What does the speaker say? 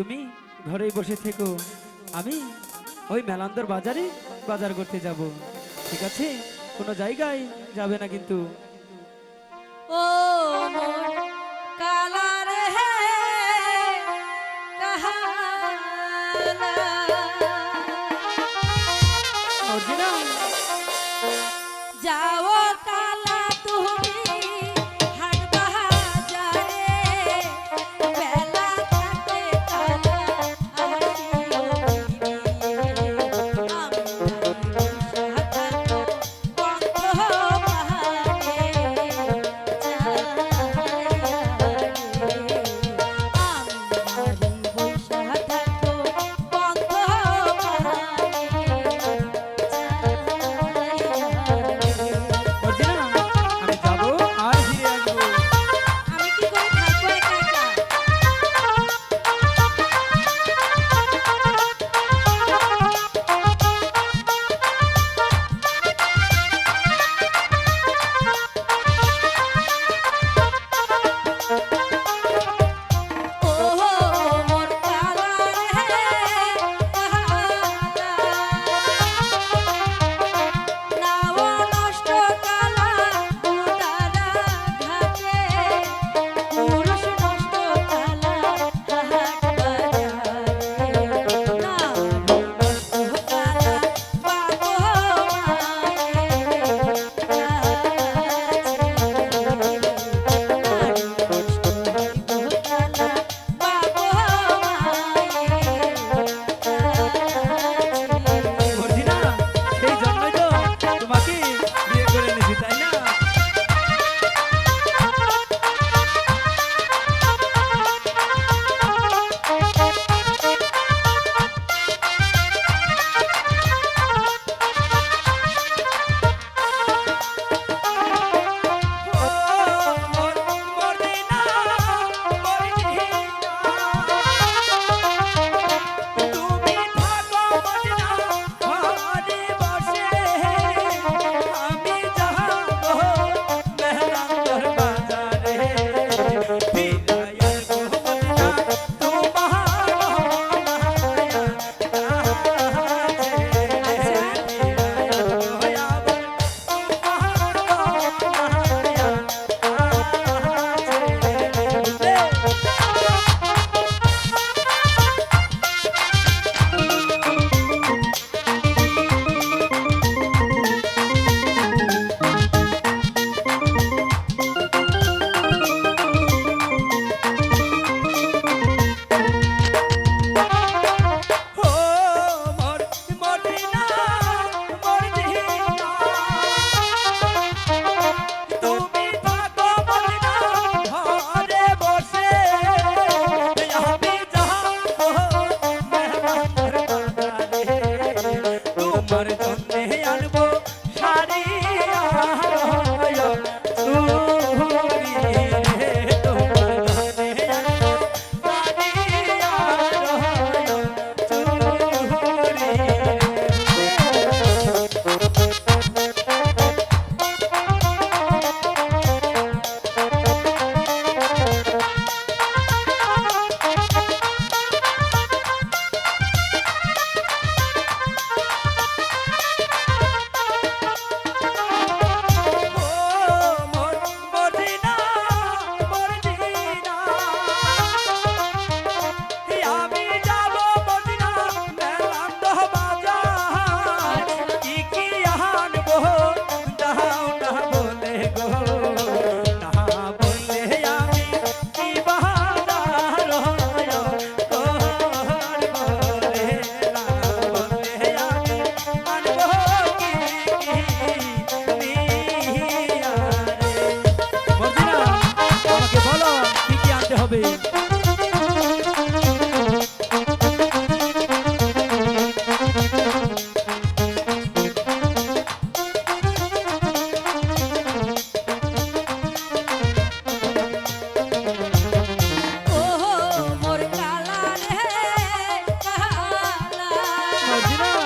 তুমি ঘরেই বসে থেকো। আমি ওই মেলান্দর বাজারে বাজার করতে যাব। ঠিক আছে? কোনো জায়গায় যাবে না কিন্তু। ও যাও হবে Imagina!